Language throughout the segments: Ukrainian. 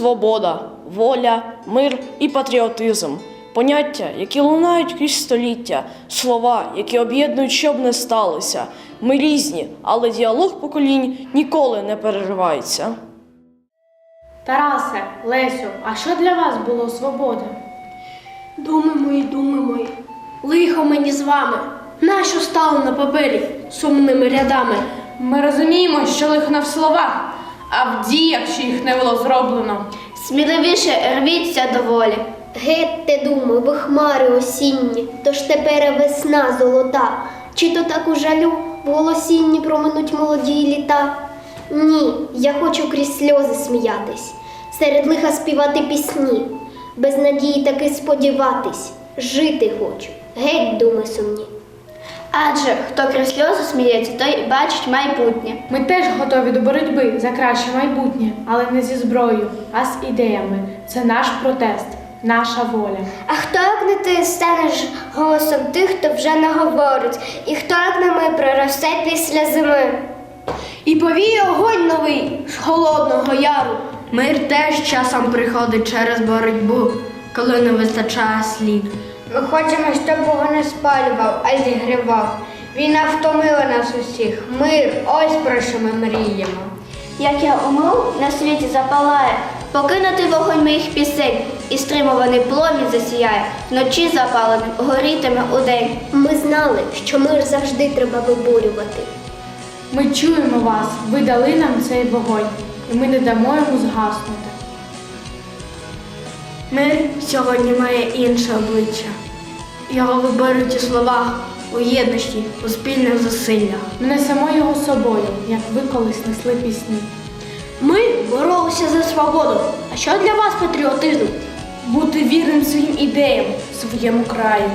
свобода, воля, мир і патріотизм. Поняття, які лунають крізь століття, слова, які об'єднують, щоб не сталося. Ми різні, але діалог поколінь ніколи не переривається. Тарасе, Лесю, а що для вас було свобода? Думи мої, думи мої, лихо мені з вами, нащо стало на папері сумними рядами? Ми розуміємо, що лихо в словах, а в діях, що їх не було зроблено. Сміливіше рвіться до волі. Гетьте, думи, ви хмари осінні, тож тепер весна золота. Чи то так у жалю в голосінні проминуть молоді літа? Ні, я хочу крізь сльози сміятись, серед лиха співати пісні, без надії таки сподіватись, жити хочу, геть думи сумні. Адже хто крізь сльози сміється, той і бачить майбутнє. Ми теж готові до боротьби за краще майбутнє, але не зі зброєю, а з ідеями. Це наш протест, наша воля. А хто як не ти станеш голосом тих, хто вже не говорить, і хто як не ми проросте після зими? І повіє огонь новий з холодного яру. Мир теж часом приходить через боротьбу, коли не вистачає слів. Ми хочемо, щоб Бог не спалював, а зігрівав. Війна втомила нас усіх. Мир, ось про що ми мріємо. Як я умру, на світі запалає, покинути вогонь моїх пісень, і стримуваний пломінь засіяє, вночі запаленим горітиме удень. Ми знали, що мир завжди треба виборювати. Ми чуємо вас, ви дали нам цей вогонь, і ми не дамо йому згаснути. Мир сьогодні має інше обличчя. Його виборють у словах, у єдності, у спільних зусиллях. Ми несемо його собою, як ви колись несли пісні. Ми боролися за свободу. А що для вас патріотизм? Бути вірним своїм ідеям, своєму краю.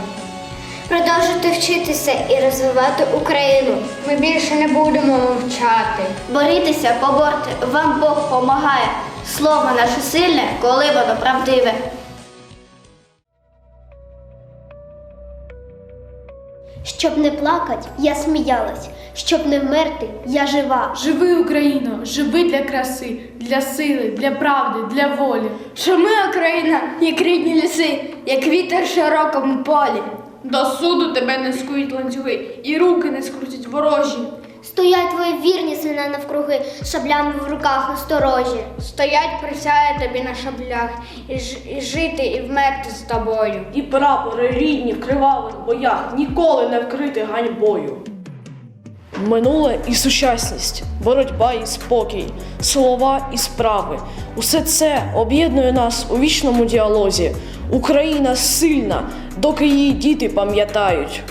Продовжити вчитися і розвивати Україну. Ми більше не будемо мовчати. Борітеся, поборте, вам Бог помагає. Слово наше сильне, коли воно правдиве. Щоб не плакать, я сміялась, щоб не вмерти, я жива. Живи, Україно, живи для краси, для сили, для правди, для волі. Що ми, Україна, як рідні ліси, як вітер в широкому полі. До суду тебе не скують ланцюги, і руки не скрутять ворожі. Стоять твої вірні сини навкруги, шаблями в руках насторожі. Стоять присяє тобі на шаблях, і, ж, і жити, і вмерти з тобою. І прапори рідні в кривавих боях ніколи не вкрити ганьбою. Минуле і сучасність, боротьба і спокій, слова і справи. Усе це об'єднує нас у вічному діалозі. Україна сильна, доки її діти пам'ятають.